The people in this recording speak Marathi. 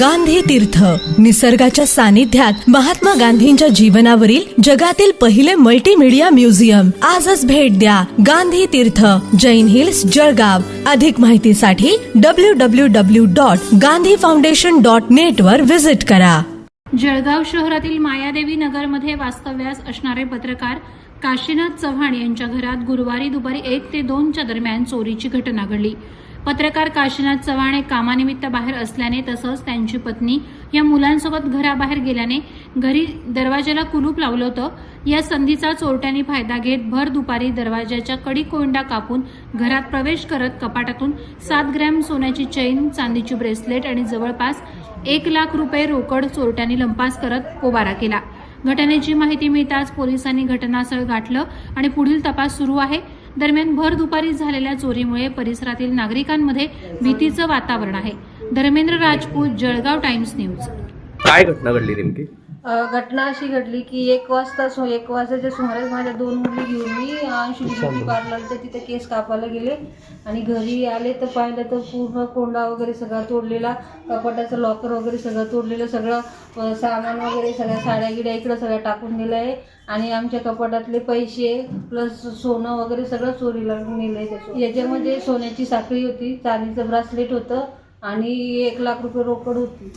गांधी तीर्थ. निसर्गाच्या सानिध्यात महात्मा गांधींच्या जीवनावरील जगातील पहिले मल्टीमीडिया म्युझियम आजच भेट द्या गांधी तीर्थ जैन हिल्स जळगाव. अधिक माहितीसाठी W W W dot Gandhi foundation dot net वर व्हिजिट करा. जळगाव शहरातील मायादेवी नगरमध्ये वास्तव्यास असणारे पत्रकार काशीनाथ चव्हाण यांच्या घरात गुरुवारी दुपारी एक ते दोनच्या दरम्यान चोरीची घटना घडली. पत्रकार काशीनाथ चव्हाण हे कामानिमित्त बाहेर असल्याने तसंच त्यांची पत्नी या मुलांसोबत घराबाहेर गेल्याने घरी दरवाजाला कुलूप लावलं होतं. या संधीचा चोरट्यांनी फायदा घेत भर दुपारी दरवाजाच्या कडी कोंडा कापून घरात प्रवेश करत कपाटातून सात ग्रॅम सोन्याची चैन चांदीची ब्रेसलेट आणि जवळपास एक लाख रुपये रोकड चोरट्यांनी लंपास करत पोबारा केला. घटनेची माहिती मिळताच पोलिसांनी घटनास्थळ गाठलं आणि पुढील तपास सुरू आहे. दरम्यान भर दुपारी झालेल्या चोरीमुळे परिसरातील नागरिकांमध्ये भीतीचं वातावरण आहे. Dharmendra Rajput Jalgaon times news. काय घटना घडली नेमकी? घटना अशी घडली की एक वाजता सो एक वाजताच्या सुमारास माझ्या दोन मुली घेऊन मी अंशू ब्युटी पार्लरच्या तिथे केस कापायला गेले. आणि घरी आले तर पाहिलं तर पूर्ण कोंडा वगैरे सगळा तोडलेला कपाटाचं लॉकर वगैरे सगळं तोडलेलं सगळं सामान वगैरे सगळ्या साड्या गिड्या इकडं सगळं टाकून दिलं आहे आणि आमच्या कपाटातले पैसे प्लस सोनं वगैरे सगळं चोरीला नेलं आहे त्याचं. याच्यामध्ये सोन्याची साखळी होती चांदीचं ब्रासलेट होतं आणि एक लाख रुपये रोकड होती.